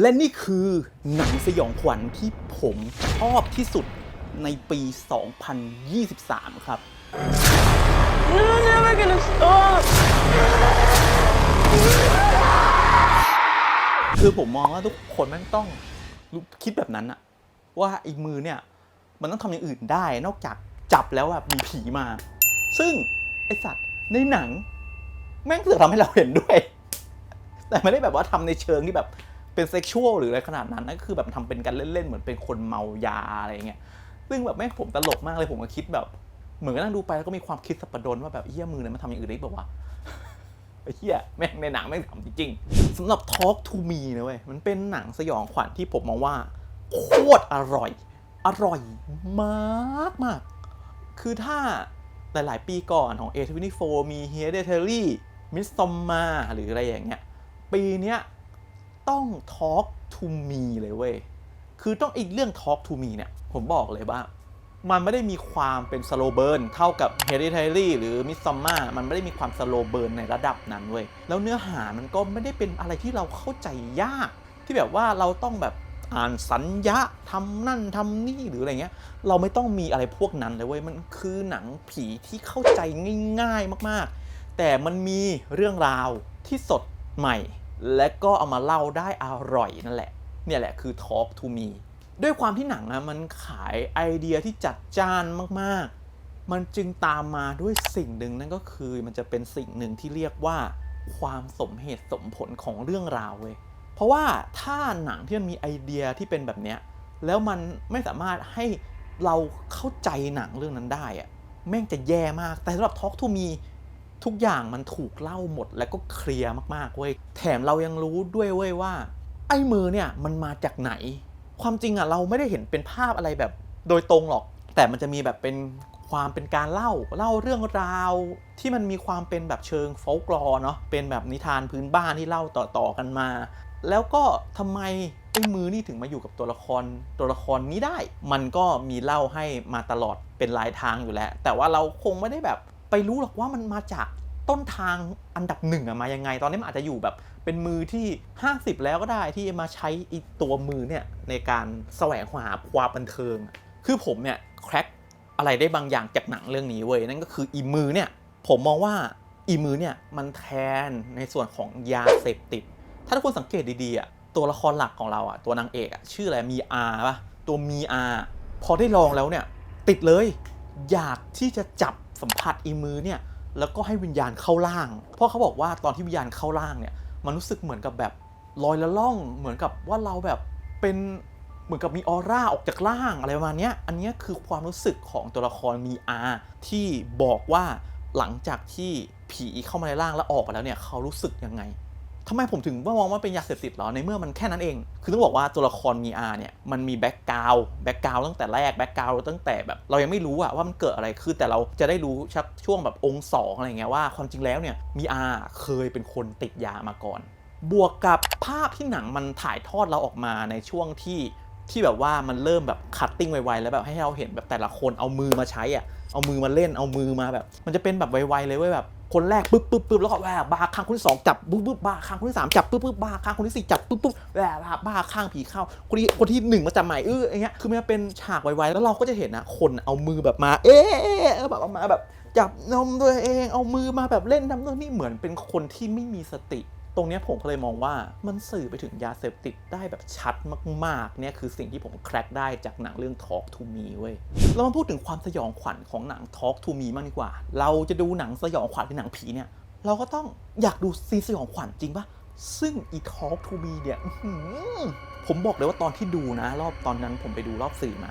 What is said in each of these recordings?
และนี่คือหนังสยองขวัญที่ผมชอบที่สุดในปี 2023 ครับ You're never gonna stop. คือผมมองว่าทุกคนแม่งต้องรู้คิดแบบนั้นอะว่าไอ้มือเนี่ย มันต้องทำอย่างอื่นได้นอกจากจับแล้วอะมีผีมา ซึ่ง ไอสัตว์ในหนัง แม่งเสือกทำให้เราเห็นด้วย แต่ไม่ได้แบบว่าทำในเชิงที่แบบ เป็นเซ็กชวลหรืออะไรขนาดนั้นนะก็คือแบบทำเป็นกันเล่นๆ เหมือนเป็นคนเมายาอะไรเงี้ย ซึ่งแบบแม่งผมตลกมากเลยผมก็คิดแบบ เหมือนกับนั่งดูไปแล้วก็มีความคิดสับปะรดว่าแบบเฮี้ยมือเนี่ยมันทำอย่างอื่นได้แบบว่าวะเฮียแม่งในหนังแม่งทำจริงๆสำหรับ Talk to Me นะเว้ยมันเป็นหนังสยองขวัญที่ผมมองว่าโคตรอร่อย อร่อยมากมากๆคือถ้าหลาย ๆ ปีก่อนของ A24 มี Hereditary Midsommar หรืออะไรอย่างเงี้ย ปีเนี้ย ต้อง Talk to Me เลยเว้ย คือต้องอีกเรื่อง Talk to Me เนี่ย ผมบอกเลยว่า มันไม่ได้มีความเป็นสโลเบิร์นเท่ากับ Hereditary หรือ Midsommar มันไม่ได้มีความสโลเบิร์นในระดับนั้นเว้ย แล้วเนื้อหามันก็ไม่ได้เป็นอะไรที่เราเข้าใจยาก ที่แบบว่าเราต้องแบบอ่านสัญญาทำนั่นทำนี่หรืออะไรเงี้ย เราไม่ต้องมีอะไรพวกนั้นเลยเว้ย มันคือหนังผีที่เข้าใจง่าย ๆมาก ๆ แต่มันมีเรื่องราวที่สดใหม่ และก็เอามาเล่าได้อร่อยนั่นแหละ เนี่ยแหละคือ Talk to me ด้วยความที่หนังอะมันขายไอเดียที่จัดจ้านมากๆ มันจึงตามมาด้วยสิ่งหนึ่งนั่นก็คือมันจะเป็นสิ่งหนึ่งที่เรียกว่า ความสมเหตุสมผลของเรื่องราวเว้ยเพราะว่าถ้าหนังที่มันมีไอเดียที่เป็นแบบเนี้ยแล้วมันไม่สามารถให้เราเข้าใจหนังเรื่องนั้นได้อะแม่งจะแย่มากแต่สำหรับ Talk to Me ทุกอย่างมันถูกเล่าหมดแล้วก็เคลียร์มากๆเว้ยแถมเรายังรู้ด้วยเว้ยว่า ไอ้มือเนี่ยมันมาจากไหน ความจริงอะเราไม่ได้เห็นเป็นภาพอะไรแบบโดยตรงหรอก แต่มันจะมีแบบเป็นความเป็นการเล่าเล่าเรื่องราว ที่มันมีความเป็นแบบเชิงโฟกลอเนาะเป็นแบบนิทานพื้นบ้านที่เล่าต่อๆกันมา แล้วก็ทำไมไอ้มือนี่ถึงมาอยู่กับตัวละครตัวละครนี้ได้ มันก็มีเล่าให้มาตลอดเป็นลายทางอยู่แล้ว แต่ว่าเราคงไม่ได้แบบไปรู้หรอกว่ามันมาจาก ต้นทางอันดับหนึ่งอะมายังไง ตอนนี้มันอาจจะอยู่แบบเป็นมือที่ 50 แล้วก็ได้ที่มาใช้อีตัวมือเนี่ยในการแสวงหาความบันเทิง คือผมเนี่ยแคร็กอะไรได้บางอย่างจากหนังเรื่องนี้เว้ยนั่นก็คืออีมือเนี่ยผมมองว่าอีมือเนี่ยมันแทนในส่วนของยาเสพติด ถ้าทุกคนสังเกตดีๆอะตัวละครหลักของเราอะตัวนางเอกอะชื่ออะไรมีอาป่ะตัวมีอาพอได้ลองแล้วเนี่ยติดเลย อยากที่จะจับสัมผัสอีมือเนี่ย แล้วก็ให้วิญญาณเข้าร่าง เพราะเขาบอกว่าตอนที่วิญญาณเข้าร่างเนี่ย มันรู้สึกเหมือนกับแบบลอยละล่อง เหมือนกับว่าเราแบบเป็นเหมือนกับมีออร่าออกจากร่างอะไรประมาณนี้อันนี้คือความรู้สึกของตัวละครมีอาที่บอกว่าหลังจากที่ผีเข้ามาในร่างแล้วออกไปแล้วเนี่ยเขารู้สึกยังไง ทำไมผมถึงว่ามองว่าเป็นยาเสพติดเหรอในเมื่อมันแค่นั้นเอง คือต้องบอกว่าตัวละครมีอาเนี่ยมันมีแบ็กกราวแบ็กกราวตั้งแต่แรกแบ็กกราวตั้งแต่แบบเรายังไม่รู้อะว่ามันเกิดอะไรขึ้นแต่เราจะได้รู้ชักช่วงแบบองค์สองอะไรเงี้ยว่าความจริงแล้วเนี่ยมีอาเคยเป็นคนติดยามาก่อน บวกกับภาพที่หนังมันถ่ายทอดเราออกมาในช่วงที่ที่แบบว่ามันเริ่มแบบคัตติ้งไวๆแล้วแบบให้เราเห็นแบบแต่ละคนเอามือมาใช้อะเอามือมาเล่นเอามือมาแบบ มันจะเป็นแบบไวๆเลยเว้ยแบบ คนแรกปึ๊บปึ๊บปึ๊บแล้วก็แหวกบาข้างคนที่สองจับปึ๊บปึ๊บบ้าข้างคนที่สามจับปึ๊บปึ๊บบ้าข้างคนที่สี่จับปึ๊บปึ๊บแหวบ้าข้างผีเข้าคนที่คนที่หนึ่งมาจับใหม่เอออย่างเงี้ยคือมันเป็นฉากไวๆแล้วเราก็จะเห็นนะคนเอามือแบบมา เอ๊ะเอ๊ะเอ๊ะแบบเอามาแบบจับนมตัวเองเอามือมาแบบเล่นน้ำนู่นนี่เหมือนเป็นคนที่ไม่มีสติ ตรงนี้ผมก็เลยมองว่ามันสื่อไปถึงยาเสพติดได้แบบชัดมากๆ เนี่ยคือสิ่งที่ผมแคร็กได้จากหนังเรื่อง Talk to Me เว้ย เรามาพูดถึงความสยองขวัญของหนัง Talk to Me มากดีกว่า เราจะดูหนังสยองขวัญหรือหนังผีเนี่ย เราก็ต้องอยากดูซีนสยองขวัญจริงปะซึ่งอี Talk to Me เนี่ยผมบอกเลยว่าตอนที่ดูนะ รอบตอนนั้นผมไปดูรอบสื่อมา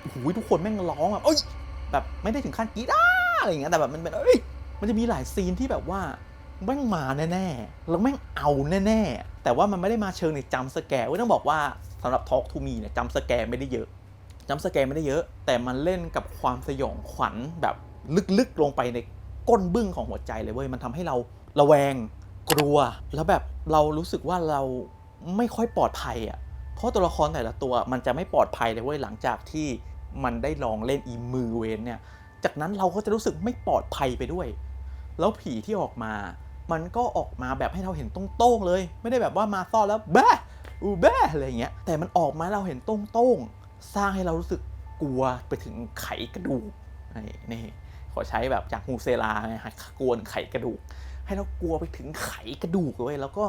โอ้โหทุกคนแม่งร้องแบบเอ้ยแบบไม่ได้ถึงขั้นกรีด้าอะไรอย่างเงี้ยแต่แบบมันเป็นเอ้ยมันจะมีหลายซีนที่แบบว่า แม่งมาแน่ๆ แล้วแม่งเอาแน่ๆ แต่ว่ามันไม่ได้มาเชิงในจำสแกร์เว้ยต้องบอกว่าสำหรับ Talk to Me เนี่ยจำสแกร์ไม่ได้เยอะจำสแกร์ไม่ได้เยอะ แต่มันเล่นกับความสยองขวัญแบบลึกๆ ลงไปในก้นบึ้งของหัวใจเลยเว้ย มันทำให้เราระแวงกลัว แล้วแบบเรารู้สึกว่าเราไม่ค่อยปลอดภัยอะ เพราะตัวละครแต่ละตัวมันจะไม่ปลอดภัยเลยเว้ยหลังจากที่มันได้ลองเล่นอีมือเวนเนี่ย จากนั้นเราก็จะรู้สึกไม่ปลอดภัยไปด้วย แล้วผีที่ออกมา มันก็ออกมาแบบให้เราเห็นตรงๆเลย ไม่ได้แบบว่ามาซ่อนแล้วแบ้อูแบ้อะไรเงี้ยแต่มันออกมาเราเห็นโต้งๆสร้างให้เรารู้สึกกลัวไปถึงไขกระดูกนี่นี่ขอใช้แบบจากมูเซลาไงกลัวไขกระดูก ให้เรากลัวไปถึงไขกระดูกเลยแล้วก็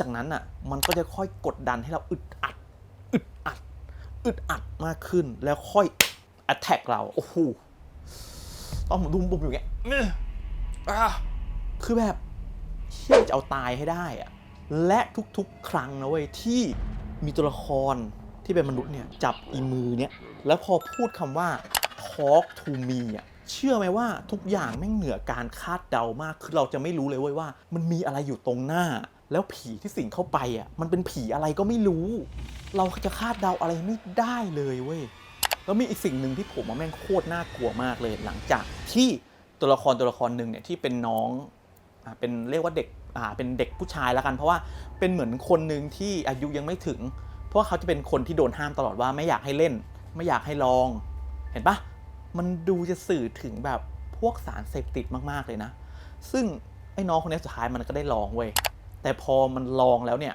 จากนั้นอะมันก็จะค่อยกดดันให้เราอึดอัดอึดอัดอึดอัดมากขึ้นแล้วค่อย attack เราโอ้โหต้องดุมบุมอยู่เงี้ยคือแบบ เชี่ยจะเอาตายให้ได้อะและทุกๆ ครั้งนะเว้ยที่มีตัวละครที่เป็นมนุษย์เนี่ยจับอีมือเนี่ยแล้วพอพูดคำว่า talk to me อะเชื่อไหมว่าทุกอย่างแม่งเหนือการคาดเดามาก คือเราจะไม่รู้เลยเว้ยว่า มันมีอะไรอยู่ตรงหน้า แล้วผีที่สิงเข้าไปอะมันเป็นผีอะไรก็ไม่รู้ เราจะคาดเดาอะไรไม่ได้เลยเว้ยแล้วมีอีกสิ่งหนึ่งที่ผมว่าแม่งโคตรน่ากลัวมากเลย หลังจากที่ตัวละครตัวละครหนึ่งเนี่ยที่เป็นน้อง เป็นเรียกว่าเด็กเป็นเด็กผู้ชายแล้วกัน เพราะว่าเป็นเหมือนคนหนึ่งที่อายุยังไม่ถึง เพราะว่าเขาจะเป็นคนที่โดนห้ามตลอดว่าไม่อยากให้เล่น ไม่อยากให้ลอง เห็นปะมันดูจะสื่อถึงแบบพวกสารเสพติดมากๆเลยนะ ซึ่งไอ้น้องคนนี้สุดท้ายมันก็ได้ลองเว้ยแต่พอมันลองแล้วเนี่ย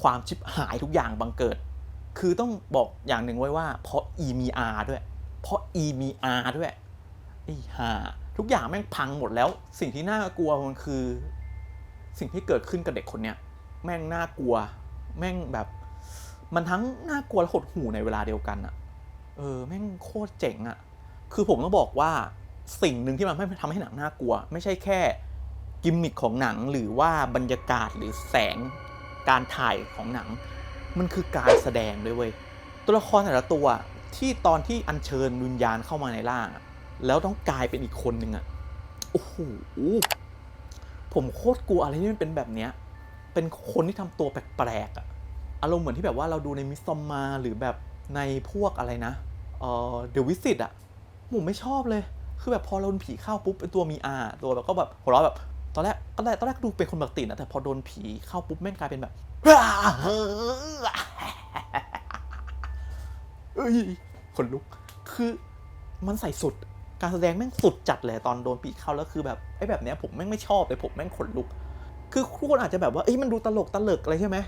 ความชิบหายทุกอย่างบังเกิด คือต้องบอกอย่างหนึ่งไว้ว่า เพราะ E มี R ด้วย เพราะ E มี R ด้วยไอ้ห่า ทุกอย่างแม่งพังหมดแล้ว สิ่งที่น่ากลัวมันคือ สิ่งที่เกิดขึ้นกับเด็กคนเนี้ยแม่งน่ากลัว แม่งแบบ มันทั้งน่ากลัวและหดหู่ในเวลาเดียวกันอะเออแม่งโคตรเจ๋งอะคือผมต้องบอกว่าสิ่งหนึ่งที่มันไม่ทำให้หนังน่ากลัว ไม่ใช่แค่กิมมิคของหนังหรือว่าบรรยากาศหรือแสงการถ่ายของหนัง มันคือการแสดงด้วยเว้ยตัวละครแต่ละตัวที่ตอนที่อัญเชิญวิญญาณเข้ามาในร่างอะ แล้วต้องกลายเป็นอีกคนหนึ่งอะโอ้โหผมโคตรกลัวอะไรที่มันเป็นแบบเนี้ย เป็นคนที่ทำตัวแปลกๆอะอารมณ์เหมือนที่แบบว่าเราดูในมิสซอมมาหรือแบบในพวกอะไรนะเอ่อเดวิสิตอะผมไม่ชอบเลย คือแบบพอเราโดนผีเข้าปุ๊บเป็นตัวมีอาตัวแบบก็แบบหัวเราะแบบตอนแรกตอนแรกตอนแรกดูเป็นคนปกตินะแต่พอโดนผีเข้าปุ๊บแม่งกลายเป็นแบบเอ้ยขนลุก คือมันใส่สุด การแสดงแม่งสุดจัดเลยตอนโดนปีเข้าแล้วคือแบบไอ้แบบเนี้ยผมแม่งไม่ชอบเลยผมแม่งขนลุก คือทุกคนอาจจะแบบว่าเอ้ยมันดูตลกตลกอะไรใช่ไหม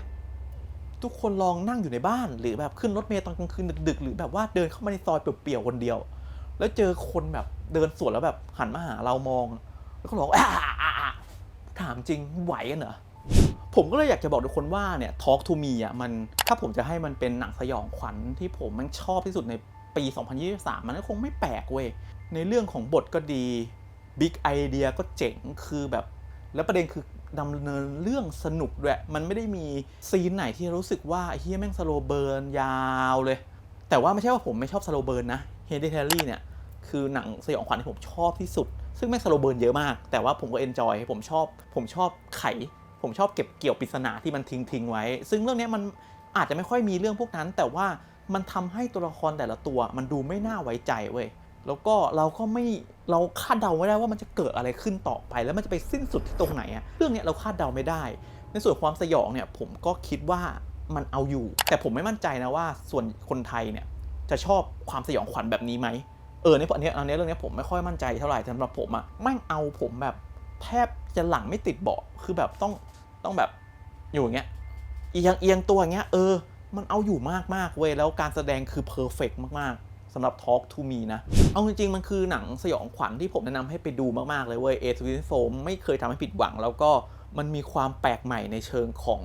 ทุกคนลองนั่งอยู่ในบ้าน หรือแบบขึ้นรถเมล์ตอนกลางคืนดึกๆหรือแบบว่าเดินเข้ามาในซอยเปลี่ยวๆคนเดียว แล้วเจอคนแบบเดินสวนแล้วแบบหันมาหาเรามอง แล้วก็ร้องอ่าอ่าอ่าถามจริงไหวกันเหรอผมก็เลยอยากจะบอกทุกคนว่าเนี่ย Talk to Me อะมันถ้าผมจะให้มันเป็นหนังสยองขวัญที่ผมมันชอบที่สุดในปี 2023 มันก็คงไม่แปลกเว้ย ในเรื่องของบทก็ดีบิ๊กไอเดียก็เจ๋งคือแบบ แล้วประเด็นคือดำเนินเรื่องสนุกด้วยมันไม่ได้มีซีนไหนที่รู้สึกว่าเฮียแม่งสโลเบิร์นยาวเลย แต่ว่าไม่ใช่ว่าผมไม่ชอบสโลเบิร์นนะ h e r e d i t a r y เนี่ย คือหนังสยองขวัญที่ผมชอบที่สุด ซึ่งแม่งสโลเบิร์นเยอะมาก แต่ว่าผมก็เอนจอยผมชอบ ผมชอบไข ผมชอบเก็บเกี่ยวปริศนาที่มันทิ้งทิ้งไว้ ซึ่งเรื่องนี้มันอาจจะไม่ค่อยมีเรื่องพวกนั้น แต่ว่ามันทำให้ตัวละครแต่ละตัว มันดูไม่น่าไว้ใจเว้ย แล้วก็เราก็ไม่เราคาดเดาไม่ได้ว่ามันจะเกิดอะไรขึ้นต่อไป แล้วมันจะไปสิ้นสุดที่ตรงไหนอะเรื่องเนี้ยเราคาดเดาไม่ได้ ในส่วนความสยองเนี่ยผมก็คิดว่ามันเอาอยู่ แต่ผมไม่มั่นใจนะว่าส่วนคนไทยเนี่ยจะชอบความสยองขวัญแบบนี้ไหมเออในอันเนี้ยอันเนี้ยเรื่องเนี้ยผมไม่ค่อยมั่นใจเท่าไหร่สำหรับผมอะแม่งเอาผมแบบแทบจะหลังไม่ติดเบาะคือแบบต้องต้องแบบอยู่อย่างเงี้ยเอียงเอียงตัวอย่างเงี้ยเออ มันเอาอยู่มากมากๆเว้ยแล้วการแสดงคือเพอร์เฟกมากๆ สำหรับ Talk to Me นะ เอาจริงๆ มันคือหนังสยองขวัญที่ผมแนะนำให้ไปดูมาก ๆ เลยเว้ยเอทวิโฟไม่เคยทำให้ผิดหวัง แล้วก็มันมีความแปลกใหม่ในเชิงของ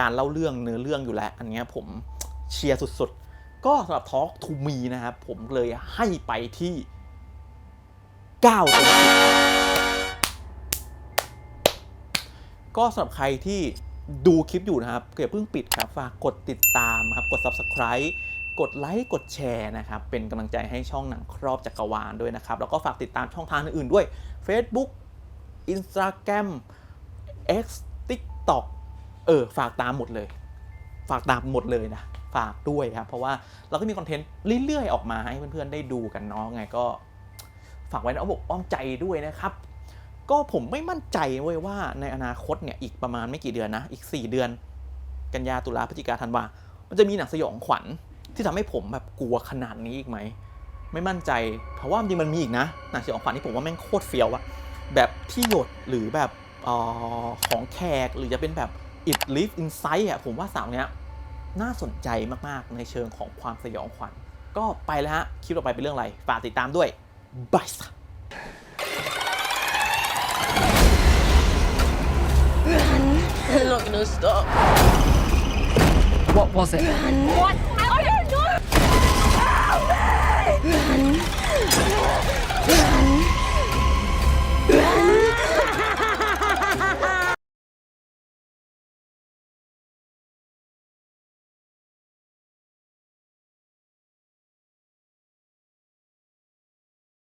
การเล่าเรื่องเนื้อเรื่องอยู่แล้ว อันนี้ผมเชียร์สุดๆ ก็สำหรับ Talk to Me นะครับ ผมเลยให้ไปที่9เต็ม10ก็สำหรับใครที่ดูคลิปอยู่นะครับก็อย่าเพิ่งปิดครับ ฝากกดติดตามครับ กด Subscribe กดไลค์กดแชร์นะครับ เป็นกำลังใจให้ช่องหนังครอบจักรวาลด้วยนะครับ แล้วก็ฝากติดตามช่องทางอื่นๆด้วย Facebook Instagram X TikTok เออ ฝากตามหมดเลย ฝากตามหมดเลยนะฝากด้วยครับ เพราะว่าเราก็มีคอนเทนต์เรื่อยๆ ออกมาให้เพื่อนๆ ได้ดูกันเนาะไงก็ฝากไว้ในอ้อมอกอ้อมใจด้วยนะครับ ก็ผมไม่มั่นใจเว้ยว่าในอนาคตเนี่ยอีกประมาณไม่กี่เดือนนะ อีก 4 เดือน กันยาตุลาพฤศจิกาธันวามันจะมีหนังสยองขวัญ ที่ทำให้ผมแบบกลัวขนาดนี้อีกไหม ไม่มั่นใจ เพราะว่าจริงมันมีอีกนะหนังสยองขวัญที่ผมว่าแม่งโคตรเฟี้ยวอะแบบที่หยดหรือแบบออของแขกหรือจะเป็นแบบ it live inside อะผมว่าสาวเนี้ยน่าสนใจมากๆ ในเชิงของความสยองขวัญ ก็ไปแล้วฮะ คลิปต่อไปเป็นเรื่องอะไร ฝากติดตามด้วยบาย Run. I'm not gonna stop. What was it? Run. What? ハハハハ!